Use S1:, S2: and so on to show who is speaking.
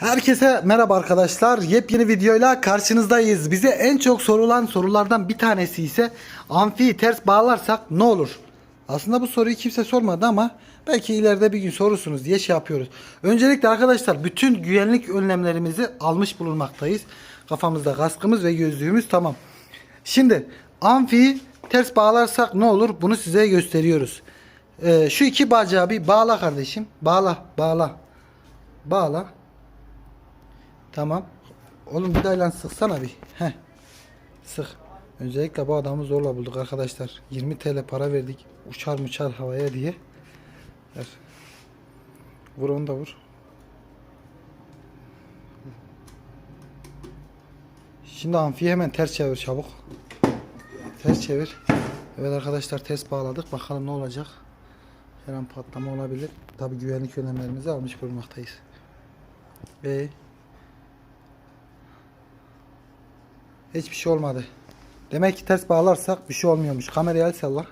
S1: Herkese merhaba arkadaşlar. Yepyeni videoyla karşınızdayız. Bize en çok sorulan sorulardan bir tanesi ise amfiyi ters bağlarsak ne olur? Aslında bu soruyu kimse sormadı ama belki ileride bir gün sorursunuz diye şey yapıyoruz. Öncelikle arkadaşlar bütün güvenlik önlemlerimizi almış bulunmaktayız. Kafamızda kaskımız ve gözlüğümüz tamam. Şimdi amfiyi ters bağlarsak ne olur? Bunu size gösteriyoruz. Ee, şu iki bacağı bir bağla kardeşim. Bağla, bağla. Bağla. Tamam. Oğlum bir daylan sıksana bir. Heh. Sık. Öncelikle bu adamı zorla bulduk arkadaşlar. 20 TL para verdik. Uçar muçar havaya diye. Ver. Vur onu da vur. Şimdi amfiyi hemen ters çevir çabuk. Ters çevir. Evet arkadaşlar ters bağladık. Bakalım ne olacak. Her an patlama olabilir. Tabi güvenlik önlemlerimizi almış bulunmaktayız. Ve hiçbir şey olmadı. Demek ki ters bağlarsak bir şey olmuyormuş. Kamerayı el salla.